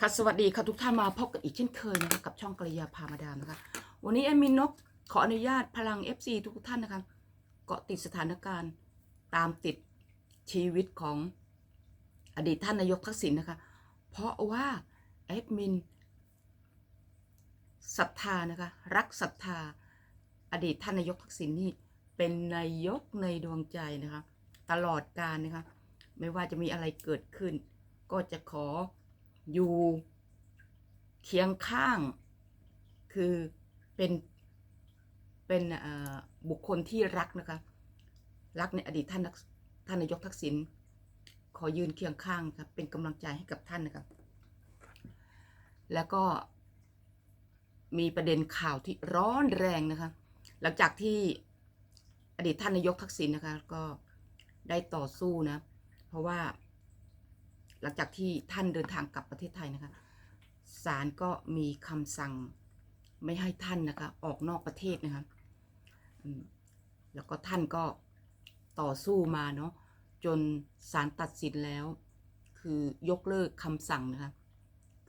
ค่ะสวัสดีค่ะทุกท่านมาพบกันอีกเช่นเคยนะคะกับช่องกริยาพามาดามนะคะ วันนี้แอดมินนกขออนุญาตพลัง FC ทุกท่านนะคะเกาะติดสถานการณ์ตามติดชีวิตของอดีตท่านนายกทักษิณนะคะ เพราะว่าแอดมินศรัทธานะคะรักศรัทธาอดีตท่านนายกทักษิณนี่เป็นนายกในดวงใจนะคะ ตลอดกาลนะคะ ไม่ว่าจะมีอะไรเกิดขึ้น ก็จะขอ อยู่เคียงข้าง คือเป็นเป็นบุคคลที่รักนะคะรักในอดีตท่านนักท่านนายกทักษิณขอยืนเคียงข้างครับเป็นกำลังใจให้กับท่านนะครับ แล้วก็มีประเด็นข่าวที่ร้อนแรงนะคะ หลังจากที่อดีตท่านนายกทักษิณนะคะ ก็ได้ต่อสู้นะ เพราะว่า หลังจากที่ท่านเดินทางกลับประเทศไทยนะคะศาลก็มีคำสั่งไม่ให้ท่านนะคะออกนอกประเทศนะคะแล้วก็ท่านก็ต่อสู้มาเนาะจนศาลตัดสินแล้ว คือยกเลิกคำสั่งนะคะ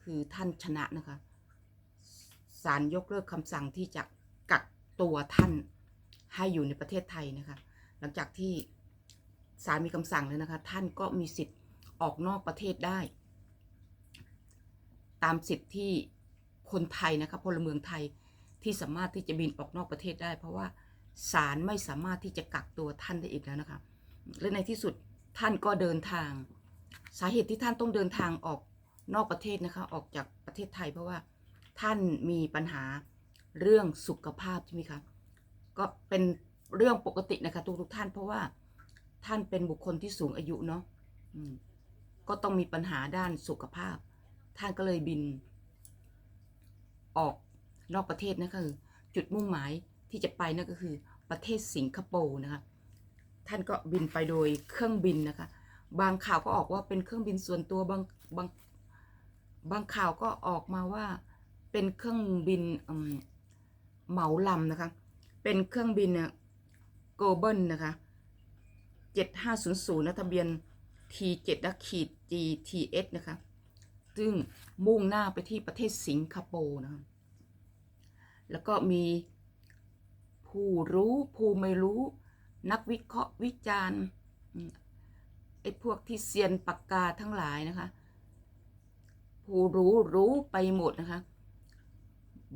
คือท่านชนะนะคะศาลยกเลิกคำสั่งที่จะกักตัวท่านให้อยู่ในประเทศไทยนะคะหลังจากที่ศาลมีคำสั่งแล้วนะคะ ท่านก็มีสิทธิ์ ออกนอกประเทศได้ ตามสิทธิ์ที่คนไทยนะคะพลเมืองไทยที่สามารถที่จะบินออกนอกประเทศได้ เพราะว่าศาลไม่สามารถที่จะกักตัวท่านได้อีกแล้วนะคะและในที่สุดท่านก็เดินทาง สาเหตุที่ท่านต้องเดินทางออกนอกประเทศนะคะออกจากประเทศไทยเพราะว่าท่านมีปัญหาเรื่องสุขภาพใช่ไหมคะก็เป็นเรื่องปกตินะคะทุกทุกๆท่านเพราะว่าท่านเป็นบุคคลที่สูงอายุเนาะ ก็ต้องมีปัญหาด้านสุขภาพ ท่านก็เลยบิน ออกนอกประเทศนะคือจุดมุ่งหมายที่จะไปนั่นก็คือประเทศสิงคโปร์นะคะท่านก็บินไปโดยเครื่องบินนะคะ บางข่าวก็ออกว่าเป็นเครื่องบินส่วนตัวบางบางบางข่าวก็ออกมาว่าเป็นเครื่องบินเหมาลำนะคะ เป็นเครื่องบินเนี่ยโกลบอลนะคะ 7500นะทะเบียน T7 และขีด GTS นะคะ ซึ่งมุ่งหน้าไปที่ประเทศสิงคโปร์นะคะแล้วก็มีผู้รู้ผู้ไม่รู้นักวิเคราะห์วิจารณ์ไอ้พวกที่เซียนปากกาทั้งหลายนะคะ ผู้รู้รู้ไปหมดนะคะ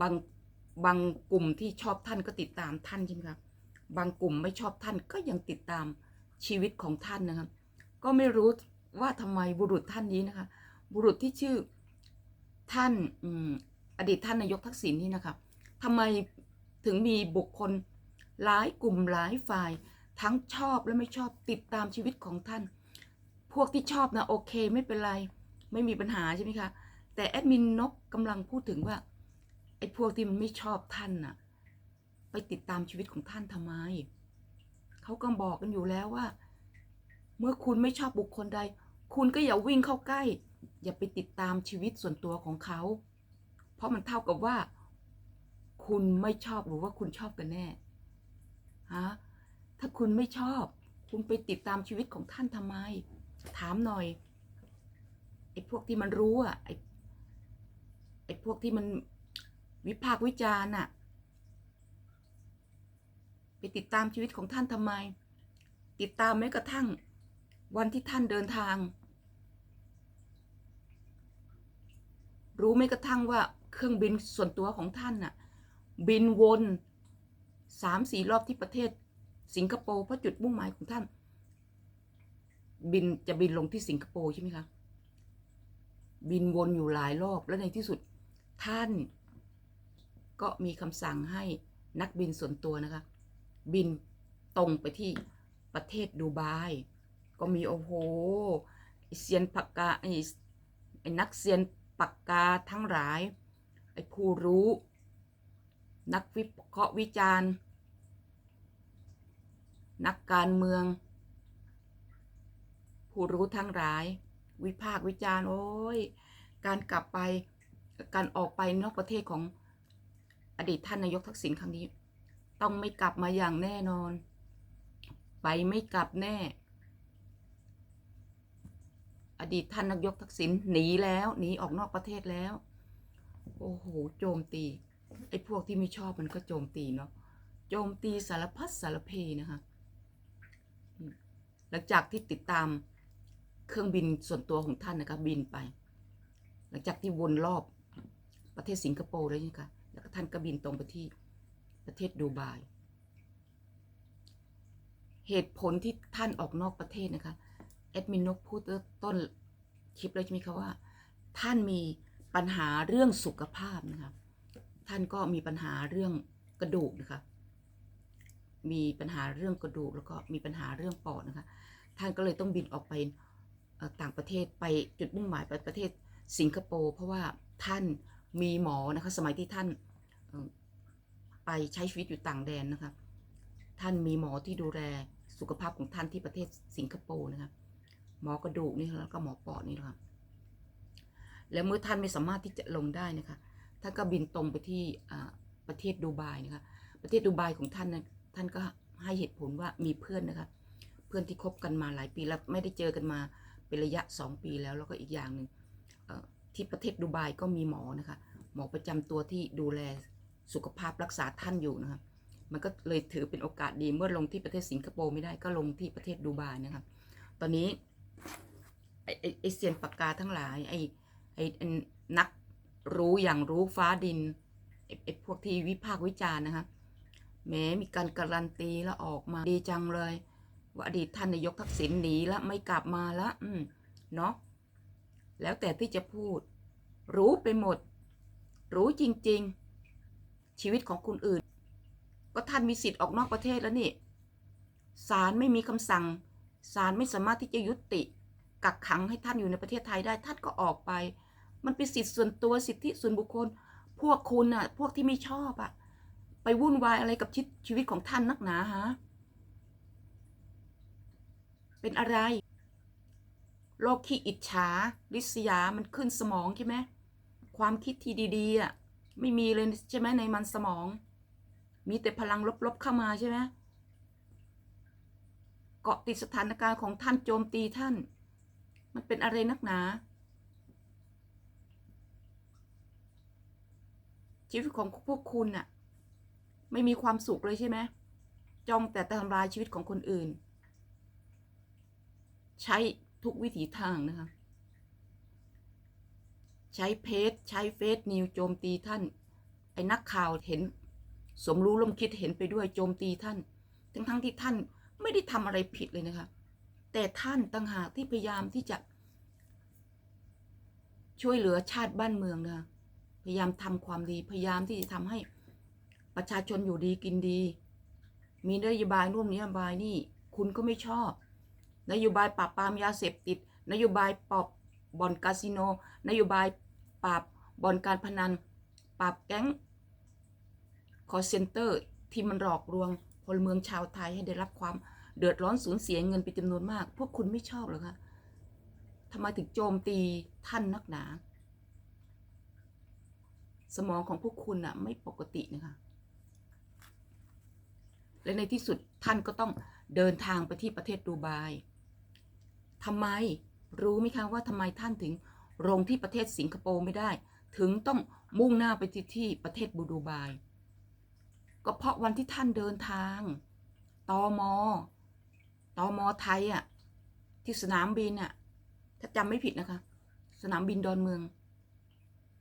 บางบางกลุ่มที่ชอบท่านก็ติดตามท่านใช่ไหมครับ บางกลุ่มไม่ชอบท่านก็ยังติดตามชีวิตของท่านนะครับ ก็ไม่รู้ว่าทำไมบุรุษท่านนี้นะคะ บุรุษที่ชื่อท่านอดีตท่านนายกทักษิณนี่นะคะทำไมถึงมีบุคคลหลายกลุ่มหลายฝ่าย ทั้งชอบและไม่ชอบติดตามชีวิตของท่าน พวกที่ชอบนะโอเคไม่เป็นไรไม่มีปัญหาใช่ไหมคะ แต่แอดมินนกกำลังพูดถึงว่าไอ้พวกที่มันไม่ชอบท่านน่ะ ไปติดตามชีวิตของท่านทำไมเขาก็บอกกันอยู่แล้วว่า เมื่อคุณไม่ชอบบุคคลใด คุณก็อย่าวิ่งเข้าใกล้ อย่าไปติดตามชีวิตส่วนตัวของเขา เพราะมันเท่ากับว่า คุณไม่ชอบหรือว่าคุณชอบกันแน่ฮะถ้าคุณไม่ชอบ คุณไปติดตามชีวิตของท่านทำไม ถามหน่อยไอ้พวกที่มันรู้อะไอ้ไอ้พวกที่มันวิพากษ์วิจารณ์อะไปติดตามชีวิตของท่านทำไม ติดตามแม้กระทั่ง วันที่ท่านเดินทาง รู้ไหมกระทั่งว่าเครื่องบินส่วนตัวของท่านน่ะ บินวนสามสี่รอบที่ประเทศ สิงคโปร์เพราะจุดมุ่งหมายของท่าน บินจะบินลงที่สิงคโปร์ใช่ไหมคะบินวนอยู่หลายรอบแล้วในที่สุดท่าน ก็มีคำสั่งให้นักบินส่วนตัวนะคะ บินตรงไปที่ประเทศดูไบ ก็มีโอ้โหเซียนปากกาไอ้ไอ้นักเซียนปากกาทั้งหลาย ไอ้ผู้รู้ นักวิเคราะห์วิจารณ์ นักการเมือง ผู้รู้ทั้งหลาย วิพากษ์วิจารณ์โอ้ยการกลับไปการออกไปนอกประเทศของอดีตท่านนายกทักษิณครั้งนี้ ต้องไม่กลับมาอย่างแน่นอน ไปไม่กลับแน่ อดีตท่านนายกทักษิณหนีแล้วหนีออกนอกประเทศแล้ว โอ้โหโจมตีไอ้พวกที่ไม่ชอบมันก็โจมตีเนาะโจมตีสารพัดสารเพนะคะหลังจากที่ติดตามเครื่องบินส่วนตัวของท่านนะคะบินไป หลังจากที่วนรอบประเทศสิงคโปร์แล้วนี่ค่ะแล้วก็ท่านก็บินตรงไปที่ประเทศดูไบเหตุผลที่ท่านออกนอกประเทศนะคะ แอดมินนกพูดต้นคลิปเลยใช่ไหมคะว่า ท่านมีปัญหาเรื่องสุขภาพนะคะท่านก็มีปัญหาเรื่องกระดูกนะคะมีปัญหาเรื่องกระดูกแล้วก็มีปัญหาเรื่องปอดนะคะ ท่านก็เลยต้องบินออกไปต่างประเทศไปจุดมุ่งหมายไปประเทศสิงคโปร์เพราะว่าท่านมีหมอนะคะสมัยที่ท่านไปใช้ชีวิตอยู่ต่างแดนนะคะท่านมีหมอที่ดูแลสุขภาพของท่านที่ประเทศสิงคโปร์นะคะ หมอกระดูกนี่แล้วก็หมอปอดนี่นะคะแล้วเมื่อท่านไม่สามารถที่จะลงได้นะคะท่านก็บินตรงไปที่ประเทศดูไบนะคะประเทศดูไบของท่านนะท่านก็ให้เหตุผลว่ามีเพื่อนนะคะเพื่อนที่คบกันมาหลายปีแล้วไม่ได้เจอกันมาเป็นระยะ 2 ปีแล้วแล้วก็อีกอย่างหนึ่งที่ประเทศดูไบก็มีหมอนะคะหมอประจำตัวที่ดูแลสุขภาพรักษาท่านอยู่นะคะมันก็เลยถือเป็นโอกาสดีเมื่อลงที่ประเทศสิงคโปร์ไม่ได้ก็ลงที่ประเทศดูไบนะครับตอนนี้ ไอ้ไอ้เซียนปากกาทั้งหลายไอ้ไอ้นักรู้อย่างรู้ฟ้าดินไอ้ไอ้พวกที่วิพากษ์วิจารณ์นะคะแม้มีการการันตีแล้วออกมาดีจังเลย ว่าอดีตท่านนายกทักษิณหนีแล้วไม่กลับมาแล้วอืมเนาะแล้วแต่ที่จะพูด รู้ไปหมด รู้จริง ๆ ชีวิตของคนอื่น ก็ท่านมีสิทธิ์ออกนอกประเทศแล้วนี่ศาลไม่มีคำสั่งศาลไม่สามารถที่จะยุติ กักขังให้ท่านอยู่ในประเทศไทยได้ท่านก็ออกไป มันเป็นสิทธิส่วนตัวสิทธิส่วนบุคคล พวกคุณน่ะพวกที่ไม่ชอบอะไปวุ่นวายอะไรกับชีวิตชีวิตของท่านนักหนาฮะเป็นอะไร โรคขี้อิจฉาริษยามันขึ้นสมองใช่ไหมความคิดที่ดีๆอะไม่มีเลยใช่ไหมในมันสมอง มีแต่พลังลบๆเข้ามาใช่ไหมเกาะติดสถานการณ์ของท่านโจมตีท่าน มันเป็นอะไรนักหนา ชีวิตของพวกคุณน่ะ ไม่มีความสุขเลยใช่ไหมจ้องแต่ทำลายชีวิตของคนอื่น ใช้ทุกวิถีทางนะคะ ใช้เพจใช้เฟซนิวโจมตีท่าน ไอ้นักข่าวเห็น สมรู้ร่วมคิดเห็นไปด้วยโจมตีท่าน ทั้งทั้งที่ท่านไม่ได้ทำอะไรผิดเลยนะคะ แต่ท่านต่างหากที่พยายามที่จะ ช่วยเหลือชาติบ้านเมืองนะคะพยายามทำความดีพยายามที่จะทำให้ประชาชนอยู่ดีกินดี มีนโยบายร่วมนโยบายนี่ คุณก็ไม่ชอบ นโยบายปราบปรามยาเสพติด นโยบายปราบบ่อนคาสิโน นโยบายปราบบ่อนการพนัน ปราบแก๊งคอเซนเตอร์ที่มันหลอกลวงพลเมืองชาวไทยให้ได้รับความ เดือดร้อนสูญเสียเงินเป็นจำนวนมาก พวกคุณไม่ชอบหรอคะทำไมถึงโจมตีท่านนักหนา สมองของพวกคุณน่ะไม่ปกตินะคะ และในที่สุดท่านก็ต้องเดินทางไปที่ประเทศดูไบทำไมรู้ไหมคะว่าทำไมท่านถึงลงที่ประเทศสิงคโปร์ไม่ได้ ถึงต้องมุ่งหน้าไปที่ที่ประเทศบูดูไบก็เพราะวันที่ท่านเดินทางตอมอ ตอมอไทยอะ่ะ ที่สนามบินอะ่ะ ถ้าจำไม่ผิดนะคะ สนามบินดอนเมือง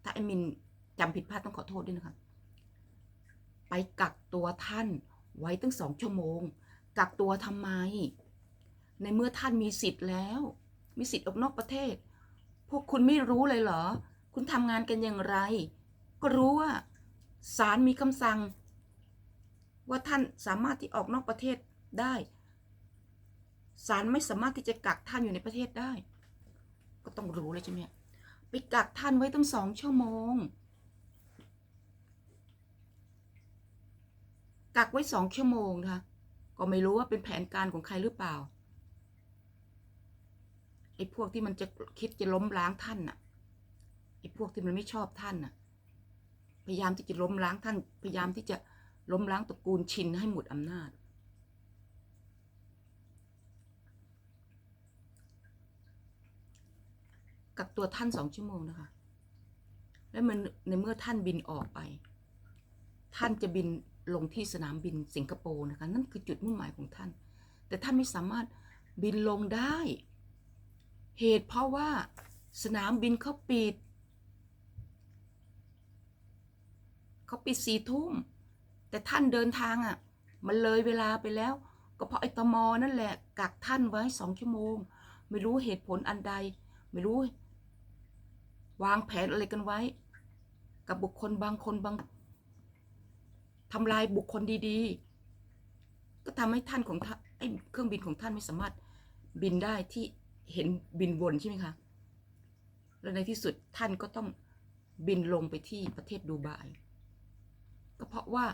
ถ้าไอมินจำผิดพลาดต้องขอโทษด้วยนะคะ ไปกักตัวท่านไว้ตั้งสองชั่วโมง กักตัวทำไม ในเมื่อท่านมีสิทธิ์แล้ว มีสิทธิ์ออกนอกประเทศ พวกคุณไม่รู้เลยเหรอ คุณทำงานกันอย่างไร ก็รู้ว่าศาลมีคำสั่ง ว่าท่านสามารถที่ออกนอกประเทศได้ ศาลไม่สามารถที่จะกักท่านอยู่ในประเทศได้ ก็ต้องรู้เลยใช่ไหมไปกักท่านไว้ตั้งสองชั่วโมง กักไว้สองชั่วโมงนะคะก็ไม่รู้ว่าเป็นแผนการของใครหรือเปล่าไอ้พวกที่มันจะคิดจะล้มล้างท่านน่ะไอ้พวกที่มันไม่ชอบท่านน่ะ พยายามที่จะล้มล้างท่าน พยายามที่จะล้มล้างตระกูลชินให้หมดอำนาจ กักตัวท่านสองชั่วโมงนะคะ แล้วมันในเมื่อท่านบินออกไป ท่านจะบินลงที่สนามบินสิงคโปร์นะคะ นั่นคือจุดมุ่งหมายของท่าน แต่ท่านไม่สามารถบินลงได้ เหตุเพราะว่าสนามบินเขาปิดเขาปิดสี่ทุ่ม แต่ท่านเดินทางอะ่ะ มันเลยเวลาไปแล้ว ก็เพราะไอ้ตมนั่นแหละกักท่านไว้สองชั่วโมง ไม่รู้เหตุผลอันใด ไม่รู้ วางแผนอะไรกันไว้ กับบุคคลบางคนบางทำลายบุคคลดีๆ ก็ทำให้ท่านของท่านไอ้เครื่องบินของท่านไม่สามารถบินได้ที่เห็นบินวนใช่ไหมคะแล้วในที่สุดท่านก็ต้องบินลงไปที่ประเทศดูไบก็เพราะว่า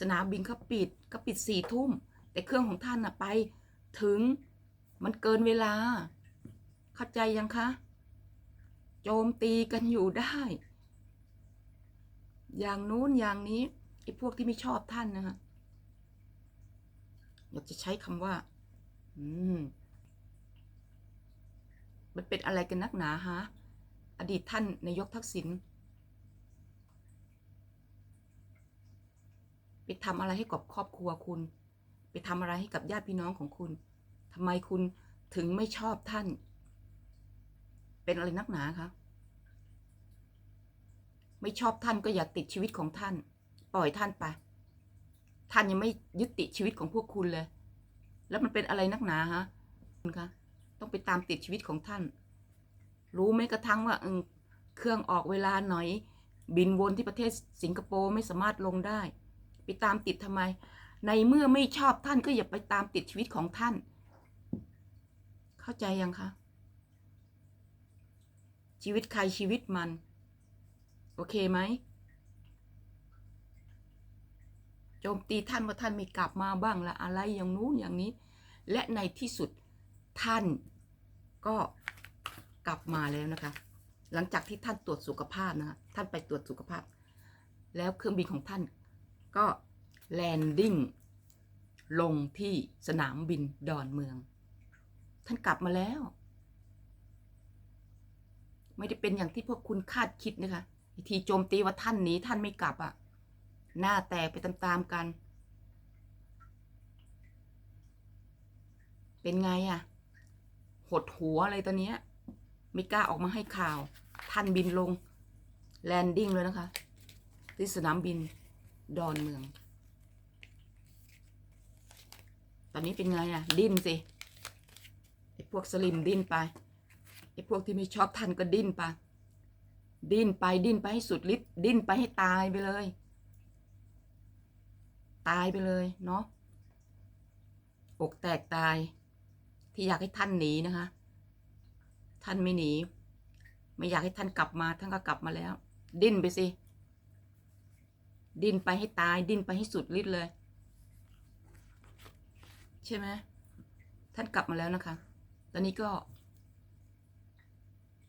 สนามบินเขาปิดก็ปิดสี่ทุ่ม แต่เครื่องของท่านน่ะไปถึงมันเกินเวลา เข้าใจยังคะ โจมตีกันอยู่ได้ อย่างนู้นอย่างนี้ไอ้พวกที่ไม่ชอบท่านนะคะอยากจะใช้คำว่า อืม มันเป็นอะไรกันนักหนาฮะ อดีตท่านนายกทักษิณไปทำอะไรให้กับครอบครัวคุณ ไปทำอะไรให้กับญาติพี่น้องของคุณทำไมคุณถึงไม่ชอบท่าน เป็นอะไรนักหนาคะไม่ชอบท่านก็อย่าติดชีวิตของท่าน ปล่อยท่านไป ท่านยังไม่ยึดติดชีวิตของพวกคุณเลย แล้วมันเป็นอะไรนักหนาฮะคุณคะต้องไปตามติดชีวิตของท่าน รู้ไหมกระทั่งว่าเออเครื่องออกเวลาหน่อย บินวนที่ประเทศสิงคโปร์ไม่สามารถลงได้ ไปตามติดทำไม ในเมื่อไม่ชอบท่านก็อย่าไปตามติดชีวิตของท่าน เข้าใจยังคะ ชีวิตใครชีวิตมัน โอเคไหมโจมตีท่านว่าท่านไม่กลับมาบ้างละอะไรอย่างนู้นอย่างนี้ และในที่สุดท่านก็กลับมาแล้วนะคะ หลังจากที่ท่านตรวจสุขภาพนะคะท่านไปตรวจสุขภาพ แล้วเครื่องบินของท่านก็แลนดิ้งลงที่สนามบินดอนเมือง ท่านกลับมาแล้ว ไม่ได้เป็นอย่างที่พวกคุณคาดคิดนะคะทีโจมตีว่าท่านหนีท่านไม่กลับอะ่ะ หน้าแตกไปตามๆกัน เป็นไงอะ่ะ หดหัวอะไรตอนเนี้ย ไม่กล้าออกมาให้ข่าว ท่านบินลง แลนดิ้งเลยนะคะ ที่สนามบินดอนเมือง ตอนนี้เป็นไงอะ่ะ ดิ้นสิ ไอ้พวกสลิมดิ้นไป ไอ้พวกที่ไม่ชอบท่านก็ดิ้นไปดิ้นไปดิ้นไปให้สุดฤทธิ์ดิ้นไปให้ตายไปเลย ตายไปเลยเนาะอกแตกตาย ที่อยากให้ท่านหนีนะคะ ท่านไม่หนี ไม่อยากให้ท่านกลับมาท่านก็กลับมาแล้ว ดิ้นไปสิ ดิ้นไปให้ตาย ดิ้นไปให้สุดฤทธิ์เลย ใช่ไหมท่านกลับมาแล้วนะคะ ตอนนี้ก็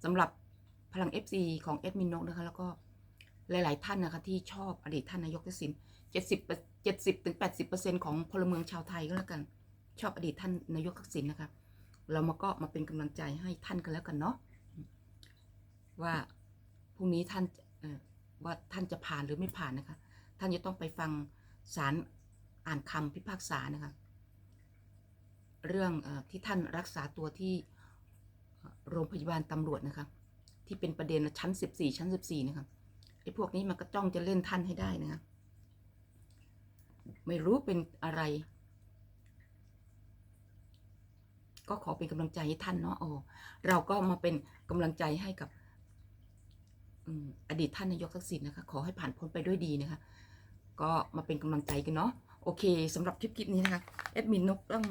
สำหรับพลัง FC ของเอ็ดมินนกนะคะ แล้วก็หลาย ๆ ท่านนะคะ ที่ชอบอดีตท่านนายกทักษิณเจ็ดสิบเจ็ดสิบถึงแปดสิบเปอร์เซ็นของพลเมืองชาวไทยก็แล้วกัน ชอบอดีตท่านนายกทักษิณนะคะ เรามาก็มาเป็นกำลังใจให้ท่านกันแล้วกันเนาะว่าพรุ่งนี้ท่านว่าท่านจะผ่านหรือไม่ผ่านนะคะ ท่านจะต้องไปฟังศาลอ่านคำพิพากษานะคะ เรื่องอที่ท่านรักษาตัวที่ โรงพยาบาลตำรวจนะคะ ที่เป็นประเด็นชั้น 14 ชั้น 14 นะคะไอ้พวกนี้มันก็จ้องจะเล่นท่านให้ได้นะคะไม่รู้เป็นอะไร ก็ขอเป็นกำลังใจให้ท่านเนาะโอ๋อเราก็มาเป็นกำลังใจให้กับอืมอดีตท่านนายกทักษิณนะคะ ขอให้ผ่านพ้นไปด้วยดีนะคะ ก็มาเป็นกำลังใจกันเนาะโอเคสำหรับคลิปคลิปนี้นะคะแอดมินนกต้อง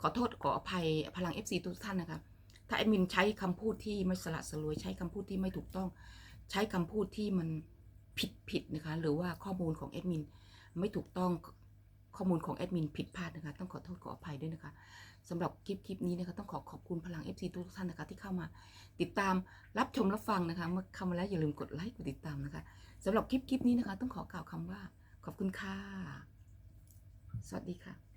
ขอโทษขออภัยพลัง FC ทุกท่านนะคะ ถ้าแอดมินใช้คำพูดที่ไม่สละสลวยใช้คำพูดที่ไม่ถูกต้อง ใช้คำพูดที่มันผิดผิดนะคะหรือว่าข้อมูลของแอดมินไม่ถูกต้องข้อมูลของแอดมินผิดพลาดนะคะต้องขอโทษขออภัยด้วยนะคะสำหรับคลิปคลิปนี้นะคะต้องขอขอบคุณพลัง FC ทุกท่านนะคะที่เข้ามาติดตามรับชมรับฟังนะคะเมื่อเข้ามาแล้วอย่าลืมกดไลค์กดติดตามนะคะสำหรับคลิปคลิปนี้นะคะต้องขอกล่าวคำว่า ขอบคุณค่ะ สวัสดีค่ะ